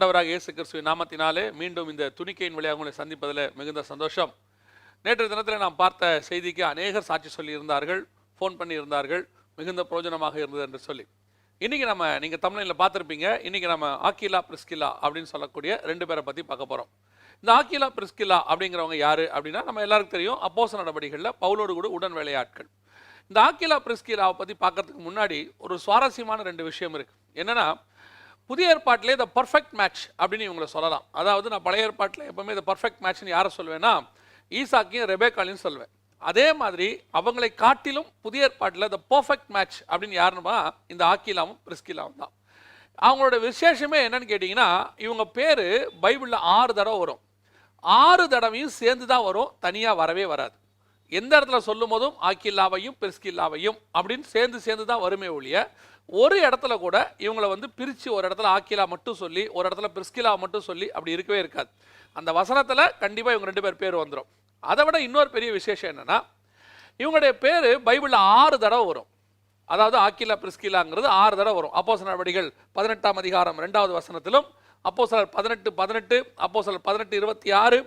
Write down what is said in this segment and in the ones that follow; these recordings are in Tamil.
ஆண்டவராக இயேசு கிறிஸ்துவின் நாமத்தினாலே மீண்டும் இந்த துணிக்கையின் வழியாக உங்களை சந்திப்பதில் மிகுந்த சந்தோஷம். நேற்று தினத்தில் நாம் பார்த்த செய்திக்கு அநேகர் சாட்சி சொல்லியிருந்தார்கள் ஃபோன் பண்ணியிருந்தார்கள் மிகுந்த பிரயோஜனமாக இருந்தது என்று சொல்லி. இன்றைக்கி நம்ம நீங்கள் தமிழில் பார்த்துருப்பீங்க இன்றைக்கி நம்ம ஆக்கிலா பிரிஸ்கிலா அப்படின்னு சொல்லக்கூடிய ரெண்டு பேரை பற்றி பார்க்க போகிறோம் இந்த ஆக்கிலா பிரிஸ்கிலா அப்படிங்கிறவங்க யார் அப்படின்னா நம்ம எல்லாருக்கும் தெரியும் அப்போச நடவடிக்கைகளில் பவுலோடு கூட உடன் வேலையாட்கள். இந்த ஆக்கிலா பிரிஸ்கிலாவை பற்றி பார்க்கறதுக்கு முன்னாடி ஒரு சுவாரஸ்யமான ரெண்டு விஷயம் இருக்குது என்னென்னா புதிய ஏற்பாட்டிலே த பர்ஃபெக்ட் மேட்ச் அப்படின்னு இவங்களை சொல்லலாம். அதாவது நான் பழைய ஏற்பாட்டில் எப்பவுமே இந்த பர்ஃபெக்ட் மேட்ச்னு யாரை சொல்லுவேன்னா ஈசாக்கையும் ரெபேக்காலையும் சொல்லுவேன். அதே மாதிரி அவங்களை காட்டிலும் புதிய ஏற்பாட்டில் த பர்ஃபெக்ட் மேட்ச் அப்படின்னு யாருன்னா இந்த ஆக்கிலாவும் பிரிஸ்கிலாவும் தான். அவங்களோட விசேஷமே என்னன்னு கேட்டிங்கன்னா இவங்க பேர் பைபிளில் ஆறு தடவை வரும். ஆறு தடவையும் சேர்ந்து தான் வரும் தனியாக வரவே வராது. எந்த இடத்துல சொல்லும் போதும் ஆக்கில்லாவையும் பிரிஸ்கில்லாவையும் அப்படின்னு சேர்ந்து சேர்ந்து தான் வருமே ஒழிய ஒரு இடத்துல கூட இவங்களை வந்து பிரித்து ஒரு இடத்துல ஆக்கிலா மட்டும் சொல்லி ஒரு இடத்துல பிரிஸ்கிலா மட்டும் சொல்லி அப்படி இருக்கவே இருக்காது. அந்த வசனத்தில் கண்டிப்பாக இவங்க ரெண்டு பேர் பேர் வந்துடும் அதை விட இன்னொரு பெரிய விசேஷம் என்னென்னா இவங்களுடைய பேர் பைபிளில் ஆறு தடவை வரும். அதாவது ஆக்கிலா பிரிஸ்கிலாங்கிறது ஆறு தடவை வரும். அப்போ நடவடிகள் பதினெட்டாம் அதிகாரம் ரெண்டாவது வசனத்திலும் அப்போ சிலர் பதினெட்டு பதினெட்டு அப்போ சிலர் பதினெட்டு இருபத்தி ஆறு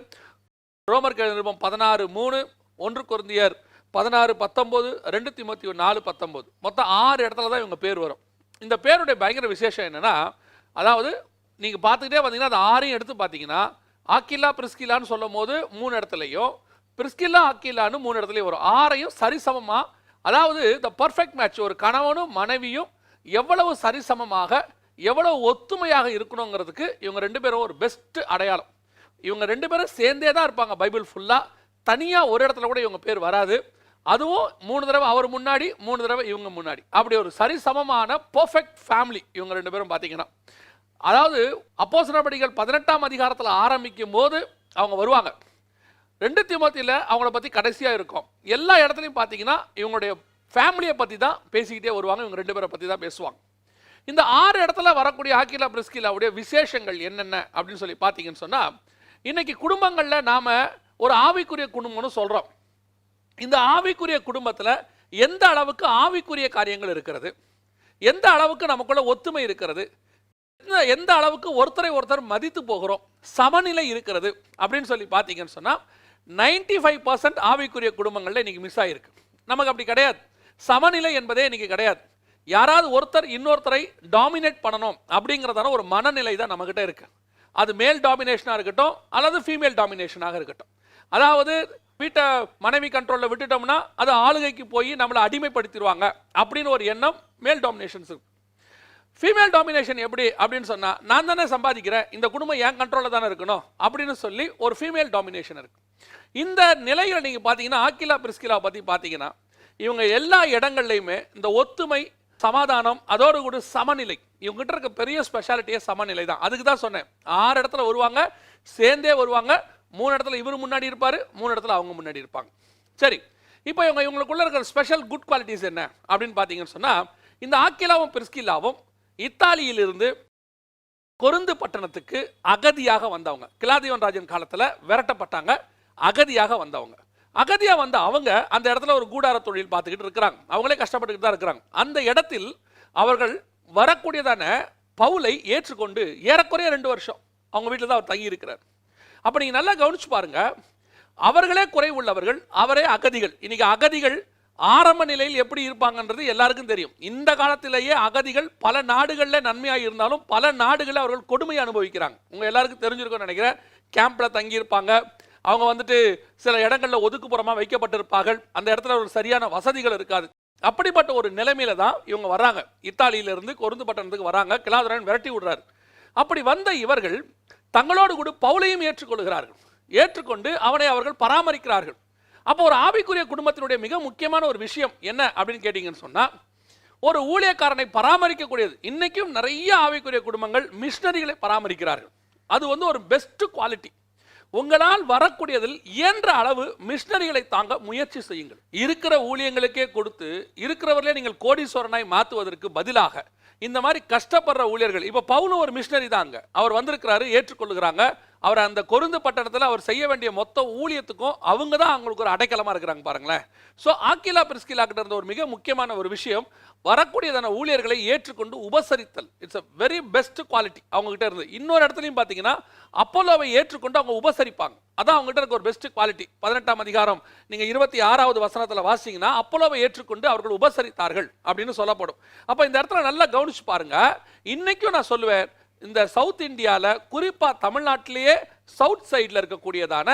ரோமர் நிருபம் பதினாறு மூணு ஒன்று குருந்தியர் பதினாறு பத்தொம்போது ரெண்டு திமுத்தி நாலு பத்தொம்போது. மொத்தம் ஆறு இடத்துல தான் இவங்க பேர் வரும். இந்த பேருடைய பயங்கர விசேஷம் என்னென்னா அதாவது நீங்கள் பார்த்துக்கிட்டே வந்தீங்கன்னா அந்த ஆறையும் எடுத்து பார்த்தீங்கன்னா ஆக்கிலா பிரிஸ்கிலான்னு சொல்லும் போது மூணு இடத்துலையும் பிரிஸ்கில்லா ஆக்கிலான்னு மூணு இடத்துலையும் வரும். ஆறையும் சரிசமமாக அதாவது த பர்ஃபெக்ட் மேட்ச் ஒரு கணவனும் மனைவியும் எவ்வளவு சரிசமமாக எவ்வளவு ஒத்துமையாக இருக்கணுங்கிறதுக்கு இவங்க ரெண்டு பேரும் ஒரு பெஸ்ட் அடையாளம். இவங்க ரெண்டு பேரும் சேர்ந்தே தான் இருப்பாங்க பைபிள் ஃபுல்லாக தனியாக ஒரு இடத்துல கூட இவங்க பேர் வராது. அதுவும் மூணு தடவை அவர் முன்னாடி மூணு தடவை இவங்க முன்னாடி. அப்படி ஒரு சரிசமமான பர்ஃபெக்ட் ஃபேமிலி இவங்க ரெண்டு பேரும் பார்த்தீங்கன்னா. அதாவது அப்போசன படிகள் பதினெட்டாம் அதிகாரத்தில் ஆரம்பிக்கும் போது அவங்க வருவாங்க. ரெண்டு திமுத்தியில் அவங்கள பற்றி கடைசியாக இருக்கும். எல்லா இடத்துலையும் பார்த்தீங்கன்னா இவங்களுடைய ஃபேமிலியை பற்றி தான் பேசிக்கிட்டே வருவாங்க. இவங்க ரெண்டு பேரை பற்றி தான் பேசுவாங்க. இந்த ஆறு இடத்துல வரக்கூடிய ஆக்கிலா பிரிஸ்கிலாவுடைய விசேஷங்கள் என்னென்ன அப்படின்னு சொல்லி பார்த்தீங்கன்னு சொன்னால் இன்றைக்கி குடும்பங்களில் நாம் ஒரு ஆவிக்குரிய குடும்பம்னு சொல்கிறோம் இந்த ஆவிக்குரிய குடும்பத்தில் எந்த அளவுக்கு ஆவிக்குரிய காரியங்கள் இருக்கிறது? எந்த அளவுக்கு நமக்குள்ள ஒத்துமை இருக்கிறது? எந்த- எந்த அளவுக்கு ஒருத்தரை ஒருத்தர் மதித்து போகிறோம்? சமநிலை இருக்கிறது அப்படின்னு சொல்லி பார்த்தீங்கன்னு சொன்னால் நைன்டி ஃபைவ் பர்சன்ட் ஆவிக்குரிய குடும்பங்களில் இன்றைக்கி மிஸ் ஆகிருக்கு நமக்கு அப்படி கிடையாது. சமநிலை என்பதே இன்றைக்கி கிடையாது. யாராவது ஒருத்தர் இன்னொருத்தரை டாமினேட் பண்ணணும் அப்படிங்கிறதான ஒரு மனநிலை தான் நம்மக்கிட்ட இருக்குது அது மேல் டாமினேஷனாக இருக்கட்டும் அல்லது ஃபீமேல் டாமினேஷனாக இருக்கட்டும். அதாவது வீட்டை மனைவி கண்ட்ரோலில் விட்டுட்டோம்னா அது ஆளுகைக்கு போய் நம்மளை அடிமைப்படுத்திடுவாங்க அப்படின்னு ஒரு எண்ணம் மேல் டாமினேஷன்ஸ் ஃபீமேல் டாமினேஷன் எப்படி அப்படின்னு சொன்னால் நான் தானே சம்பாதிக்கிறேன் இந்த குடும்பம் என் கண்ட்ரோலில் தானே இருக்கணும் அப்படின்னு சொல்லி ஒரு ஃபீமேல் டாமினேஷன் இருக்கு. இந்த நிலையில் நீங்கள் பார்த்தீங்கன்னா ஆக்கிலா பிரிஸ்கிலா பற்றி பார்த்தீங்கன்னா இவங்க எல்லா இடங்கள்லையுமே இந்த ஒத்துமை சமாதானம் அதோடு கூட சமநிலை இவங்ககிட்ட இருக்க பெரிய ஸ்பெஷாலிட்டியே சமநிலை தான். அதுக்கு தான் சொன்னேன். ஆறு இடத்துல வருவாங்க சேர்ந்தே வருவாங்க மூணு இடத்துல இவர் முன்னாடி இருப்பார் மூணு இடத்துல அவங்க முன்னாடி இருப்பாங்க. சரி இப்போ இவங்க இவங்களுக்குள்ள இருக்கிற ஸ்பெஷல் குட் குவாலிட்டிஸ் என்ன அப்படின்னு பார்த்தீங்கன்னு சொன்னால் இந்த ஆக்கிலாவும் பிரிஸ்கில்லாவும் இத்தாலியிலிருந்து கொருந்து பட்டணத்துக்கு அகதியாக வந்தவங்க. கிலாதியோன் ராஜன் காலத்தில் விரட்டப்பட்டாங்க அகதியாக வந்தவங்க. அகதியாக வந்த அவங்க அந்த இடத்துல ஒரு கூடார தொழில் பார்த்துக்கிட்டு இருக்கிறாங்க. அவங்களே கஷ்டப்பட்டுக்கிட்டு தான் இருக்கிறாங்க. அந்த இடத்தில் அவர்கள் வரக்கூடியதான பவுலை ஏற்றுக்கொண்டு ஏறக்குறைய ரெண்டு வருஷம் அவங்க வீட்டில் தான் அவர் தங்கி இருக்கிறார் அப்போ நீங்கள் நல்லா கவனிச்சு பாருங்க. அவர்களே குறை உள்ளவர்கள் அவரே அகதிகள். இன்னைக்கு அகதிகள் ஆரம்ப நிலையில் எப்படி இருப்பாங்கன்றது எல்லாருக்கும் தெரியும். இந்த காலத்திலேயே அகதிகள் பல நாடுகளில் நன்மையாக இருந்தாலும் பல நாடுகளில் அவர்கள் கொடுமையை அனுபவிக்கிறாங்க. உங்கள் எல்லாருக்கும் தெரிஞ்சிருக்கும்னு நினைக்கிறேன். கேம்பில் தங்கியிருப்பாங்க. அவங்க வந்துட்டு சில இடங்களில் ஒதுக்குப்புறமாக வைக்கப்பட்டிருப்பார்கள். அந்த இடத்துல ஒரு சரியான வசதிகள் இருக்காது. அப்படிப்பட்ட ஒரு நிலைமையில தான் இவங்க வராங்க இத்தாலியிலிருந்து கொருந்து பட்டணத்துக்கு வராங்க கிளாதரன் விரட்டி விடுறாரு. அப்படி வந்த இவர்கள் தங்களோடு கூட பவுலையும் ஏற்றுக்கொள்கிறார்கள். ஏற்றுக்கொண்டு அவனை அவர்கள் பராமரிக்கிறார்கள். அப்போ ஒரு ஆவிக்குரிய குடும்பத்தினுடைய மிக முக்கியமான ஒரு விஷயம் என்ன அப்படின்னு கேட்டீங்கன்னு சொன்னால் ஒரு ஊழியக்காரனை பராமரிக்கக்கூடியது. இன்றைக்கும் நிறைய ஆவிக்குரிய குடும்பங்கள் மிஷினரிகளை பராமரிக்கிறார்கள். அது வந்து ஒரு பெஸ்ட் குவாலிட்டி உங்களால் வரக்கூடியதில் இயன்ற அளவு மிஷினரிகளை தாங்க முயற்சி செய்யுங்கள். இருக்கிற ஊழியங்களுக்கே கொடுத்து இருக்கிறவர்களே நீங்கள் கோடீஸ்வரனாய் மாற்றுவதற்கு பதிலாக இந்த மாதிரி கஷ்டப்படுற ஊழியர்கள் இப்போ பவுலும் ஒரு மிஷனரி தாங்க அவர் வந்திருக்கிறாரு ஏற்றுக்கொள்ளுகிறாங்க. அவர் அந்த கொருந்து பட்டணத்தில் அவர் செய்ய வேண்டிய மொத்த ஊழியத்துக்கும் அவங்க தான் அவங்களுக்கு ஒரு அடைக்கலமாக இருக்கிறாங்க பாருங்களேன். ஸோ ஆக்கிலா பிரிஸ்கிலா கிட்ட இருந்த ஒரு மிக முக்கியமான ஒரு விஷயம் வரக்கூடியதான ஊழியர்களை ஏற்றுக்கொண்டு உபசரித்தல். It's a very best quality அவங்ககிட்ட இருந்து. இன்னொரு இடத்துலையும் பார்த்தீங்கன்னா அப்போலோவை ஏற்றுக்கொண்டு அவங்க உபசரிப்பாங்க. அதான் அவங்ககிட்ட இருக்க ஒரு பெஸ்ட் குவாலிட்டி பதினெட்டாம் அதிகாரம் நீங்கள் இருபத்தி ஆறாவது வசனத்தில் வாசிங்கன்னா அப்போலோவை ஏற்றுக்கொண்டு அவர்கள் உபசரித்தார்கள் அப்படின்னு சொல்லப்படும். அப்போ இந்த இடத்துல நல்லா கவனிச்சு பாருங்க. இன்னைக்கும் நான் சொல்லுவேன் இந்த சவுத் இந்தியால குறிப்பாக தமிழ்நாட்டிலேயே சவுத் சைடில் இருக்கக்கூடியதான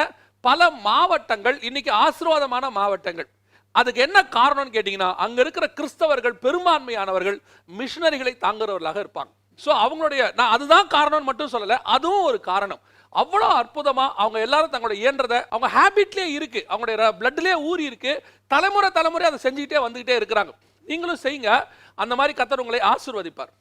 பல மாவட்டங்கள் இன்னைக்கு ஆசீர்வாதமான மாவட்டங்கள். அதுக்கு என்ன காரணம்னு கேட்டிங்கன்னா அங்கே இருக்கிற கிறிஸ்தவர்கள் பெரும்பான்மையானவர்கள் மிஷினரிகளை தாங்குறவர்களாக இருப்பாங்க. ஸோ அவங்களுடைய நான் அதுதான் காரணம்னு மட்டும் சொல்லலை அதுவும் ஒரு காரணம். அவ்வளோ அற்புதமாக அவங்க எல்லாரும் தங்களுடைய இயன்றதை அவங்க ஹேபிட்லேயே இருக்கு. அவங்களுடைய பிளட்லேயே ஊறி இருக்கு. தலைமுறை தலைமுறை அதை செஞ்சுக்கிட்டே வந்துக்கிட்டே இருக்கிறாங்க. நீங்களும் செய்யுங்க அந்த மாதிரி கத்தர் உங்களை ஆசீர்வதிப்பார்.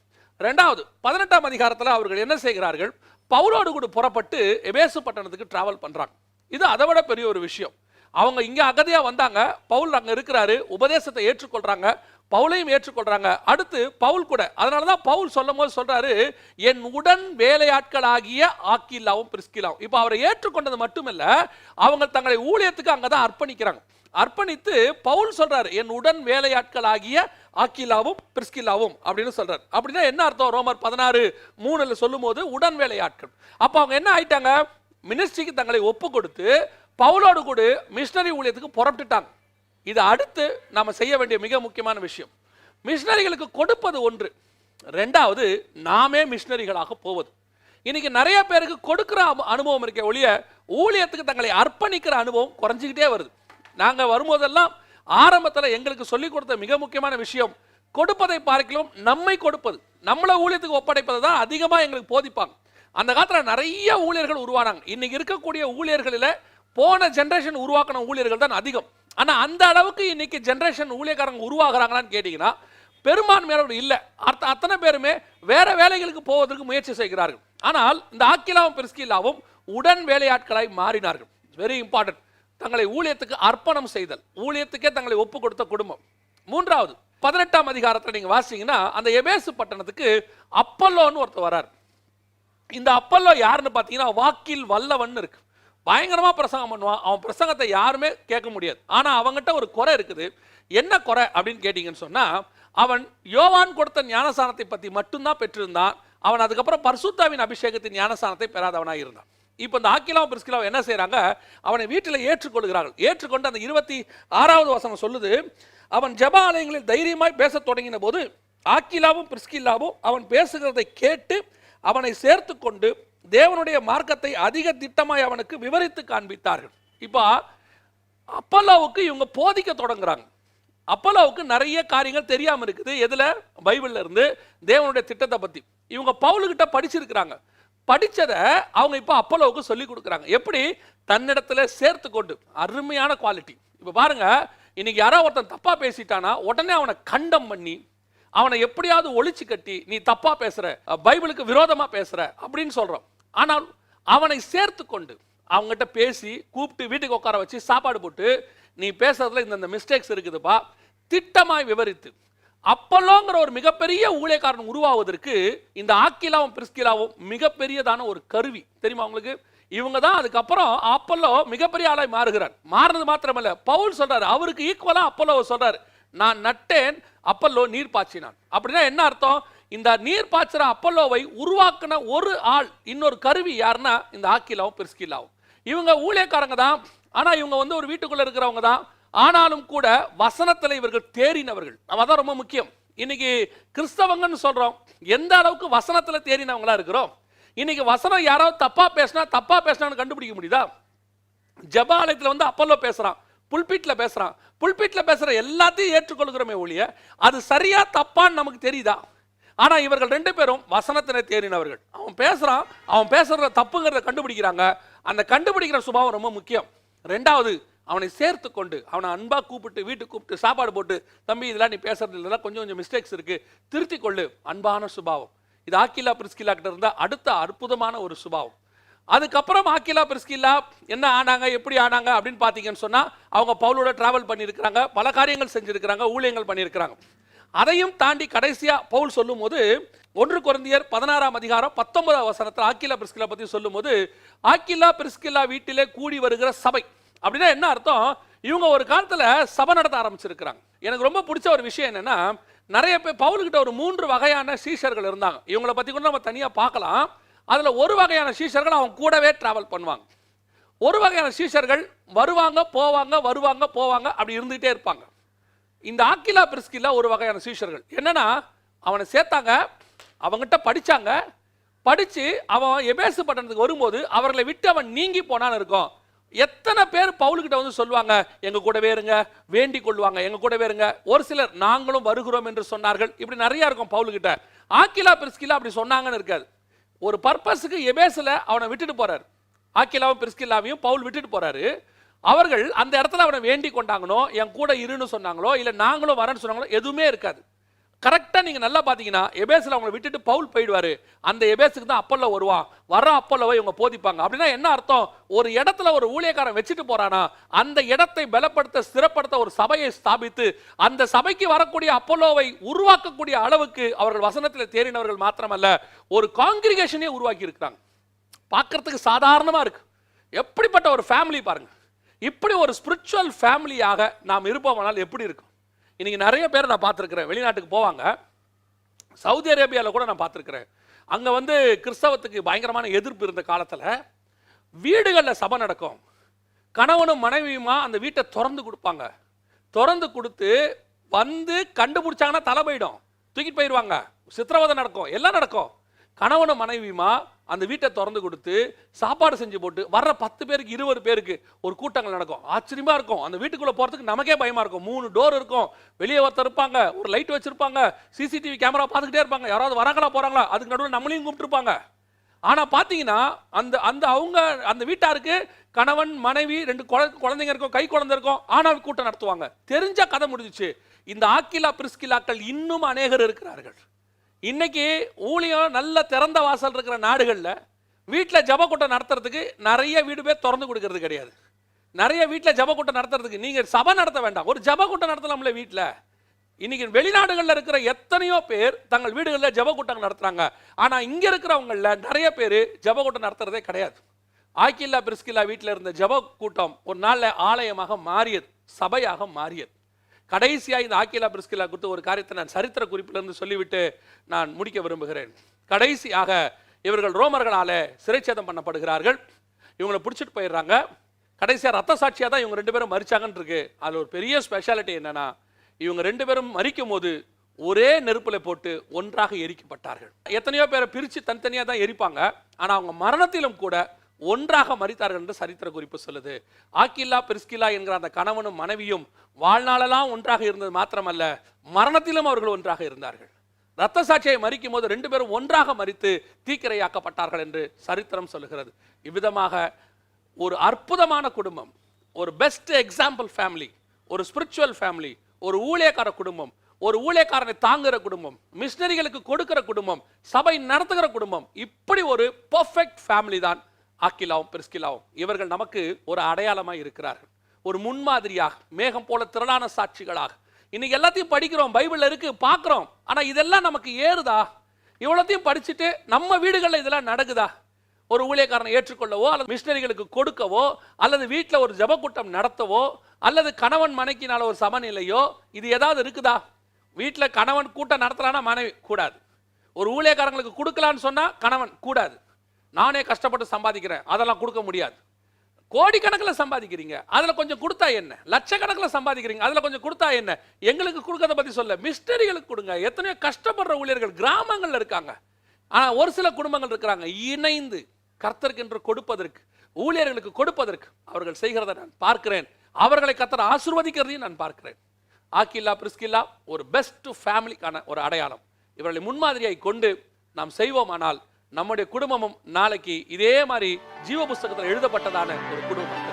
ரெண்டாவது பதினெட்டாம் அதிகாரத்தில் அவர்கள் என்ன செய்கிறார்கள்? பவுலோடு கூட புறப்பட்டு எபேசு பட்டணத்துக்கு டிராவல் பண்ணுறாங்க இது அதை விட பெரிய ஒரு விஷயம். அவங்க இங்கே அகதியாக வந்தாங்க. பவுல் அங்கே இருக்கிறாரு. உபதேசத்தை ஏற்றுக்கொள்கிறாங்க பவுலையும் ஏற்றுக்கொள்கிறாங்க அடுத்து பவுல் கூட. அதனால தான் பவுல் சொல்லும் போது சொல்கிறாரு என் உடன் வேலையாட்களாகிய ஆக்கில்லாவும் பிரிஸ்கிலாவும் இப்போ அவரை ஏற்றுக்கொண்டது மட்டுமில்லை அவங்க தங்களை ஊழியத்துக்கு அங்கே தான் அர்ப்பணிக்கிறாங்க. அர்ப்பணித்து பவுல் சொல்றார் என் உடன் வேலையாட்களாகிய ஆக்கிலாவும் பிரிஸ்கிலாவும் அப்படின்னு சொல்றாரு. அப்படின்னா என்ன அர்த்தம்? ரோமர் பதினாறு மூணுல சொல்லும்போது உடன் வேலையாட்கள். அப்போ அவங்க என்ன ஆயிட்டாங்க? மினிஸ்ட்ரிக்கு தங்களை ஒப்பு கொடுத்து பவுலோடு கூட மிஷினரி ஊழியத்துக்கு புறப்பட்டுட்டாங்க. இது அடுத்து நாம செய்ய வேண்டிய மிக முக்கியமான விஷயம். மிஷினரிகளுக்கு கொடுப்பது ஒன்று. ரெண்டாவது நாமே மிஷினரிகளாக போவது. இன்னைக்கு நிறைய பேருக்கு கொடுக்குற அனுபவம் இருக்க ஒழிய ஊழியத்துக்கு தங்களை அர்ப்பணிக்கிற அனுபவம் குறைஞ்சிக்கிட்டே வருது. நாங்கள் வரும்போதெல்லாம் ஆரம்பத்தில் எங்களுக்கு சொல்லிக் கொடுத்த மிக முக்கியமான விஷயம் கொடுப்பதை பார்க்கலாம் நம்மை கொடுப்பது. நம்மளை ஊழியத்துக்கு ஒப்படைப்பதை தான் அதிகமாக எங்களுக்கு போதிப்பாங்க. அந்த காலத்தில் நிறைய ஊழியர்கள் உருவானாங்க. இன்னைக்கு இருக்கக்கூடிய ஊழியர்களில் போன ஜென்ரேஷன் உருவாக்கின ஊழியர்கள் தான் அதிகம். ஆனால் அந்த அளவுக்கு இன்னைக்கு ஜென்ரேஷன் ஊழியக்காரங்க உருவாகிறாங்களான்னு கேட்டிங்கன்னா பெரும்பான்மையானவர் இல்லை. அர்த்த அத்தனை பேருமே வேற வேலைகளுக்கு போவதற்கு முயற்சி செய்கிறார்கள். ஆனால் இந்த ஆக்கிலாவும் பெருஸ்கிலாவும் உடன் வேலையாட்களாய் மாறினார்கள். வெரி இம்பார்ட்டன்ட் தங்களை ஊழியத்துக்கு அர்ப்பணம் செய்தல் ஊழியத்துக்கே தங்களை ஒப்பு கொடுத்த குடும்பம். மூன்றாவது பதினெட்டாம் அதிகாரத்தில் நீங்கள் வாசிங்கன்னா அந்த எபேசு பட்டணத்துக்கு அப்பல்லோன்னு ஒருத்தர் வரார். இந்த அப்பல்லோ யாருன்னு பார்த்தீங்கன்னா வாக்கில் வல்லவன் இருக்கு. பயங்கரமாக பிரசங்கம் பண்ணுவான். அவன் பிரசங்கத்தை யாருமே கேட்க முடியாது. ஆனால் அவங்ககிட்ட ஒரு குறை இருக்குது. என்ன குறை அப்படின்னு கேட்டிங்கன்னு சொன்னால் அவன் யோவான் கொடுத்த ஞானசானத்தை பற்றி மட்டும்தான் பெற்றிருந்தான். அவன் அதுக்கப்புறம் பர்சுத்தாவின் அபிஷேகத்தின் ஞானசானத்தை பெறாதவனாக இருந்தான் இப்போ இந்த ஆக்கிலாவும் பிரிஸ்கிலாவும் என்ன செய்கிறாங்க அவனை வீட்டில் ஏற்றுக்கொள்கிறார்கள். ஏற்றுக்கொண்டு அந்த இருபத்தி ஆறாவது வசனம் சொல்லுது அவன் ஜெப ஆலயங்களில் தைரியமாய் பேசத் தொடங்கின போது ஆக்கிலாவும் பிரிஸ்கில்லாவும் அவன் பேசுகிறதை கேட்டு அவனை சேர்த்து கொண்டு தேவனுடைய மார்க்கத்தை அதிக திட்டமாய் அவனுக்கு விவரித்து காண்பித்தார்கள். இப்போ அப்பல்லாவுக்கு இவங்க போதிக்க தொடங்குறாங்க. அப்பல்லாவுக்கு நிறைய காரியங்கள் தெரியாமல் இருக்குது. எதில்? பைபிள்ல இருந்து தேவனுடைய திட்டத்தை பற்றி இவங்க பவுலுக்கிட்ட படிச்சிருக்கிறாங்க. படித்ததை அவங்க இப்போ அப்பலோவுக்கு சொல்லி கொடுக்குறாங்க. எப்படி? தன்னிடத்துல சேர்த்து கொண்டு. அருமையான குவாலிட்டி இப்போ பாருங்க இன்னைக்கு யாரோ ஒருத்தன் தப்பாக பேசிட்டானா உடனே அவனை கண்டம் பண்ணி அவனை எப்படியாவது ஒழிச்சு கட்டி நீ தப்பாக பேசுகிற பைபிளுக்கு விரோதமாக பேசுகிற அப்படின்னு சொல்கிறோம் ஆனால் அவனை சேர்த்து கொண்டு அவங்ககிட்ட பேசி கூப்பிட்டு வீட்டுக்கு உட்கார வச்சு சாப்பாடு போட்டு நீ பேசுறதுல இந்த மிஸ்டேக்ஸ் இருக்குதுப்பா திட்டமாய் விவரித்து அப்பல்லோங்கிற ஒரு மிகப்பெரிய ஊழியக்காரன் உருவாவதற்கு இந்த ஆக்கிலாவும் பிரிஸ்கிலாவும் மிகப்பெரியதான ஒரு கருவி. தெரியுமா உங்களுக்கு? இவங்க தான் அதுக்கப்புறம் அப்பல்லோ மிகப்பெரிய ஆளாய் மாறுகிறார். மாறினது மாத்திரமல்ல பவுல் சொல்றாரு அவருக்கு ஈக்குவலா அப்பல்லோ சொல்றாரு. நான் நட்டேன் அப்பல்லோ நீர் பாய்ச்சினான். அப்படின்னா என்ன அர்த்தம்? இந்த நீர் பாய்ச்சிற அப்பல்லோவை உருவாக்கின ஒரு ஆள் இன்னொரு கருவி யாருன்னா இந்த ஆக்கிலாவும் பிரிஸ்கிலாவும். இவங்க ஊழியக்காரங்க தான். ஆனா இவங்க வந்து ஒரு வீட்டுக்குள்ள இருக்கிறவங்க தான். ஆனாலும் கூட வசனத்தில் இவர்கள் தேறினவர்கள். அதான் ரொம்ப முக்கியம். இன்னைக்கு கிறிஸ்தவங்கன்னு சொல்றோம். எந்த அளவுக்கு வசனத்தில் தேறினவங்களா இருக்கிறோம்? இன்னைக்கு வசனம் யாராவது தப்பா பேசினா தப்பா பேசினான்னு கண்டுபிடிக்க முடியுதா? ஜபாலயத்தில் வந்து அப்பல்லோ பேசுறான் புல்பீட்டில் பேசுறான். புல்பீட்டில் பேசுற எல்லாத்தையும் ஏற்றுக்கொள்கிறோமே ஒழிய அது சரியா தப்பான்னு நமக்கு தெரியுதா? ஆனால் இவர்கள் ரெண்டு பேரும் வசனத்தினை தேறினவர்கள். அவன் பேசுகிறான் அவன் பேசுகிற தப்புங்கிறத கண்டுபிடிக்கிறாங்க. அந்த கண்டுபிடிக்கிற சுபாவம் ரொம்ப முக்கியம். ரெண்டாவது அவனை சேர்த்து கொண்டு அவனை அன்பாக கூப்பிட்டு வீட்டுக்கு கூப்பிட்டு சாப்பாடு போட்டு தம்பி இதெல்லாம் நீ பேசுறது இதெல்லாம் கொஞ்சம் கொஞ்சம் மிஸ்டேக்ஸ் இருக்கு. திருத்தி கொள்ளு. அன்பான சுபாவம். இது ஆக்கிலா பிரிஸ்கிலா கிட்ட இருந்தால் அடுத்த அற்புதமான ஒரு சுபாவம். அதுக்கப்புறம் ஆக்கிலா பிரிஸ்கில்லா என்ன ஆனாங்க எப்படி ஆனாங்க அப்படின்னு பார்த்தீங்கன்னு சொன்னால் அவங்க பவுலோட டிராவல் பண்ணியிருக்கிறாங்க பல காரியங்கள் செஞ்சுருக்கிறாங்க ஊழியங்கள் பண்ணியிருக்கிறாங்க. அதையும் தாண்டி கடைசியாக பவுல் சொல்லும்போது ஒன்று குருந்தியர் பதினாறாம் அதிகாரம் பத்தொன்பதாம் வசனத்தில் ஆக்கிலா பிரிஸ்கிலா பற்றி சொல்லும்போது ஆக்கிலா பிரிஸ்கில்லா வீட்டிலே கூடி வருகிற சபை. அப்படின்னா என்ன அர்த்தம்? இவங்க ஒரு காலத்தில் சபை நடத்த ஆரம்பிச்சிருக்கிறாங்க. எனக்கு ரொம்ப பிடிச்ச ஒரு விஷயம் என்னென்னா நிறைய பேர் பவுல்கிட்ட ஒரு மூன்று வகையான சீஷர்கள் இருந்தாங்க. இவங்களை பற்றி கூட நம்ம தனியாக பார்க்கலாம். அதில் ஒரு வகையான சீஷர்கள் அவங்க கூடவே ட்ராவல் பண்ணுவாங்க. ஒரு வகையான சீஷர்கள் வருவாங்க போவாங்க வருவாங்க போவாங்க அப்படி இருந்துகிட்டே இருப்பாங்க. இந்த ஆக்கிலா பிரிஸ்கிலா ஒரு வகையான சீஷர்கள். என்னென்னா அவனை சேர்த்தாங்க அவங்ககிட்ட படித்தாங்க படித்து அவன் எபேசு பட்டணத்துக்கு வரும்போது அவர்களை விட்டு அவன் நீங்கி போனான்னு இருக்கும். எத்தனை பேர் பவுலுக்கிட்ட வந்து சொல்லுவாங்க எங்க கூடவே இருங்க வேண்டிக் கொள்வாங்க எங்க கூடவே இருங்க. ஒரு சிலர் நாங்களும் வருகிறோம் என்று சொன்னார்கள். இப்படி நிறைய இருக்கும் பவுல்கிட்ட. ஆக்கிலா பிரிஸ்கிலா அப்படி சொன்னாங்கன்னு இருக்காது. ஒரு பர்பஸுக்கு எபேஸில் அவனை விட்டுட்டு போறாரு. ஆக்கிலாவும் பிரிஸ்கில்லாவையும் பவுல் விட்டுட்டு போறாரு. அவர்கள் அந்த இடத்துல அவனை வேண்டிக் கொண்டாங்கனோ என் கூட இருன்னு சொன்னாங்களோ இல்லை நாங்களும் வரேன்னு சொன்னாங்களோ எதுவுமே இருக்காது. கரெக்டாக நீங்கள் நல்லா பார்த்தீங்கன்னா எபேஸில் அவங்களை விட்டுட்டு பவுல் போயிடுவார். அந்த எபேஸுக்கு தான் அப்பல்ல வருவான். வர அப்பல்லவை இவங்க போதிப்பாங்க. அப்படின்னா என்ன அர்த்தம்? ஒரு இடத்துல ஒரு ஊழியக்காரன் வச்சுட்டு போகிறானா அந்த இடத்தை பலப்படுத்த ஸ்திரப்படுத்த ஒரு சபையை ஸ்தாபித்து அந்த சபைக்கு வரக்கூடிய அப்பல்லோவை உருவாக்கக்கூடிய அளவுக்கு அவர்கள் வசனத்தில் தேறினவர்கள் மாத்திரமல்ல ஒரு காங்கிரிகேஷனே உருவாக்கி இருக்கிறாங்க. பார்க்கறதுக்கு சாதாரணமாக இருக்குது எப்படிப்பட்ட ஒரு ஃபேமிலி பாருங்கள் இப்படி ஒரு ஸ்பிரிச்சுவல் ஃபேமிலியாக நாம் இருப்போமானால் எப்படி இருக்கும்? இன்றைக்கி நிறைய பேர் நான் பார்த்துருக்குறேன். வெளிநாட்டுக்கு போவாங்க. சவுதி அரேபியாவில் கூட நான் பார்த்துருக்குறேன். அங்கே வந்து கிறிஸ்தவத்துக்கு பயங்கரமான எதிர்ப்பு இருந்த காலத்தில் வீடுகளில் சபை நடக்கும். கணவனும் மனைவியுமா அந்த வீட்டை திறந்து கொடுப்பாங்க. திறந்து கொடுத்து வந்து கண்டுபிடிச்சாங்கன்னா தலை போயிடும். தூக்கிட்டு போயிடுவாங்க சித்திரவதை நடக்கும். எல்லாம் நடக்கும். கணவனும் மனைவியுமா அந்த வீட்டை திறந்து கொடுத்து சாப்பாடு செஞ்சு போட்டு வர்ற பத்து பேருக்கு இருபது பேருக்கு ஒரு கூட்டங்கள் நடக்கும். ஆச்சரியமாக இருக்கும். அந்த வீட்டுக்குள்ளே போகிறதுக்கு நமக்கே பயமாக இருக்கும். மூணு டோர் இருக்கும். வெளியே ஒருத்தர் இருப்பாங்க. ஒரு லைட் வச்சுருப்பாங்க. சிசிடிவி கேமரா பார்த்துக்கிட்டே இருப்பாங்க. யாராவது வராங்களா போகிறாங்களா அதுக்கு நடுவில் நம்மளையும் கூப்பிட்டுருப்பாங்க. ஆனால் பார்த்தீங்கன்னா அந்த அந்த அவங்க அந்த வீட்டாருக்கு கணவன் மனைவி ரெண்டு குழ- குழந்தைங்க இருக்கும் கை குழந்தை இருக்கும். ஆனால் கூட்டம் நடத்துவாங்க. தெரிஞ்ச கதை முடிஞ்சுச்சு. இந்த ஆக்கிலா பிரிஸ்கிலாக்கள் இன்னும் அநேகர் இருக்கிறார்கள். இன்னைக்கு ஊழியம் நல்ல திறந்த வாசல் இருக்கிற நாடுகளில் வீட்டில் ஜபக்கூட்டம் கூட்டம் நடத்துறதுக்கு நிறைய வீடு பேர் திறந்து கொடுக்கறது கிடையாது. நிறைய வீட்டில் ஜபக்கூட்டம் கூட்டம் நடத்துறதுக்கு நீங்கள் சபை நடத்த வேண்டாம். ஒரு ஜபக்கூட்டம் நடத்தலாம்ல வீட்டில் இன்னைக்கு வெளிநாடுகளில் இருக்கிற எத்தனையோ பேர் தங்கள் வீடுகளில் ஜபக்கூட்டங்கள் கூட்டம் நடத்துறாங்க. ஆனால் இங்கே இருக்கிறவங்களில் நிறைய பேர் ஜபக்கூட்டம் கூட்டம் நடத்துறதே கிடையாது. ஆக்கில்லா பிரிஸ்கில்லா வீட்டில் இருந்த ஜப கூட்டம் ஒரு நாளில் ஆலயமாக மாறியது சபையாக மாறியது. கடைசியாக இந்த ஆக்கிலா பிரிஸ்கிலா குறித்து ஒரு காரியத்தை நான் சரித்திர குறிப்பிலிருந்து சொல்லிவிட்டு நான் முடிக்க விரும்புகிறேன். கடைசியாக இவர்கள் ரோமர்களால் சிறைச்சேதம் பண்ணப்படுகிறார்கள். இவங்களை பிடிச்சிட்டு போயிடுறாங்க. கடைசியாக ரத்த சாட்சியாக தான் இவங்க ரெண்டு பேரும் மறிச்சாங்கன்னு இருக்கு. அதில் ஒரு பெரிய ஸ்பெஷாலிட்டி என்னென்னா இவங்க ரெண்டு பேரும் மறிக்கும் போது ஒரே நெருப்பில் போட்டு ஒன்றாக எரிக்கப்பட்டார்கள். எத்தனையோ பேரை பிரித்து தனித்தனியாக தான் எரிப்பாங்க. ஆனால் அவங்க மரணத்திலும் கூட ஒன்றாக மறித்தார்கள் என்று சரித்திர குறிப்பு சொல்லுது. ஆக்கில்லா பிரிஸ்கில்லா என்கிற அந்த கணவனும் மனைவியும் வாழ்நாளெல்லாம் ஒன்றாக இருந்தது மாத்திரமல்ல மரணத்திலும் அவர்கள் ஒன்றாக இருந்தார்கள். ரத்த சாட்சியை மறிக்கும் போது ரெண்டு பேரும் ஒன்றாக மறித்து தீக்கிரையாக்கப்பட்டார்கள் என்று சரித்திரம் சொல்லுகிறது. இவ்விதமாக ஒரு அற்புதமான குடும்பம் ஒரு பெஸ்ட் எக்ஸாம்பிள் ஃபேமிலி ஒரு ஸ்பிரிச்சுவல் ஃபேமிலி ஒரு ஊழியக்கார குடும்பம் ஒரு ஊழியக்காரனை தாங்குகிற குடும்பம் மிஷினரிகளுக்கு கொடுக்கிற குடும்பம் சபை நடத்துகிற குடும்பம் இப்படி ஒரு பர்ஃபெக்ட் ஃபேமிலி தான் ஆக்கிலாவும் பிரிஸ்கிலாவும் இவர்கள் நமக்கு ஒரு அடையாளமாக இருக்கிறார்கள். ஒரு முன்மாதிரியாக மேகம் போல திரளான சாட்சிகளாக. இன்னைக்கு எல்லாத்தையும் படிக்கிறோம் பைபிளில் இருக்கு பார்க்குறோம். ஆனால் இதெல்லாம் நமக்கு ஏறுதா? இவ்வளோத்தையும் படிச்சுட்டு நம்ம வீடுகளில் இதெல்லாம் நடக்குதா? ஒரு ஊழியக்காரனை ஏற்றுக்கொள்ளவோ அல்லது மிஷினரிகளுக்கு கொடுக்கவோ அல்லது வீட்டில் ஒரு ஜபக்கூட்டம் நடத்தவோ அல்லது கணவன் மனைக்கினால ஒரு சமநிலையோ இது ஏதாவது இருக்குதா? வீட்டில் கணவன் கூட்டம் நடத்தலான்னா மனைவி கூடாது. ஒரு ஊழியக்காரங்களுக்கு கொடுக்கலான்னு சொன்னால் கணவன் கூடாது. நானே கஷ்டப்பட்டு சம்பாதிக்கிறேன். அதெல்லாம் கொடுக்க முடியாது. கோடிக்கணக்கில் சம்பாதிக்கிறீங்க. அதில் கொஞ்சம் கொடுத்தா என்ன? லட்சக்கணக்கில் சம்பாதிக்கிறீங்க. அதில் கொஞ்சம் கொடுத்தா என்ன? எங்களுக்கு கொடுக்கறத பற்றி சொல்ல. மிஸ்டரிகளுக்கு கொடுங்க. எத்தனையோ கஷ்டப்படுற ஊழியர்கள் கிராமங்களில் இருக்காங்க. ஆனால் ஒரு சில குடும்பங்கள் இருக்கிறாங்க. இணைந்து கர்த்தருக்கென்று கொடுப்பதற்கு ஊழியர்களுக்கு கொடுப்பதற்கு அவர்கள் செய்கிறத நான் பார்க்கிறேன். அவர்களை கர்த்தர் ஆசிர்வதிக்கிறதையும் நான் பார்க்கிறேன். ஆக்கில்லா பிரிஸ்கில்லா ஒரு பெஸ்ட் ஃபேமிலிக்கான ஒரு அடையாளம். இவர்களை முன்மாதிரியாய் கொண்டு நாம் செய்வோமானால் நம்முடைய குடும்பமும் நாளைக்கு இதே மாதிரி ஜீவ புஸ்தகத்தில் எழுதப்பட்டதான ஒரு குடும்பம்.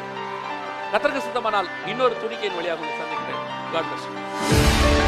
கத்தருக்கு சித்தமானால் இன்னொரு துணிக்கையின் வழியாக சந்திக்கிறேன்.